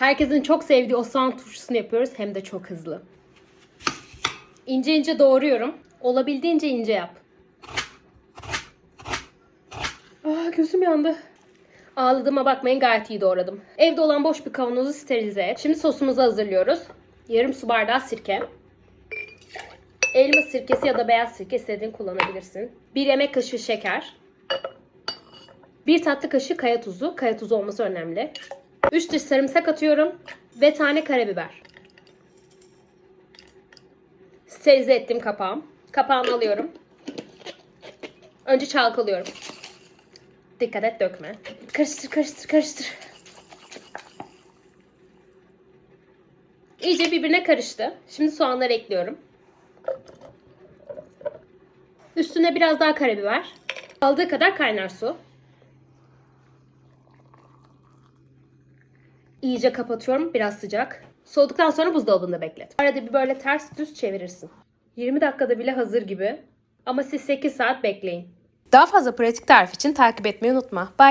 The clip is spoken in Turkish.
Herkesin çok sevdiği o soğan turşusunu yapıyoruz hem de çok hızlı. İnce ince doğruyorum. Olabildiğince ince yap. Aa, gözüm yandı. Ağladığıma bakmayın gayet iyi doğradım. Evde olan boş bir kavanozu sterilize et. Şimdi sosumuzu hazırlıyoruz. Yarım su bardağı sirke. Elma sirkesi ya da beyaz sirke istediğin kullanabilirsin. Bir yemek kaşığı şeker. Bir tatlı kaşığı kaya tuzu. Kaya tuzu olması önemli. 3 diş sarımsak atıyorum. Ve tane karabiber. Sterilize ettim kapağım. Kapağını alıyorum. Önce çalkalıyorum. Dikkat et dökme. Karıştır karıştır karıştır. İyice birbirine karıştı. Şimdi soğanları ekliyorum. Üstüne biraz daha karabiber. Aldığı kadar kaynar su. İyice kapatıyorum. Biraz sıcak. Soğuduktan sonra buzdolabında beklet. Arada bir böyle ters düz çevirirsin. 20 dakikada bile hazır gibi. Ama siz 8 saat bekleyin. Daha fazla pratik tarif için takip etmeyi unutma. Bye.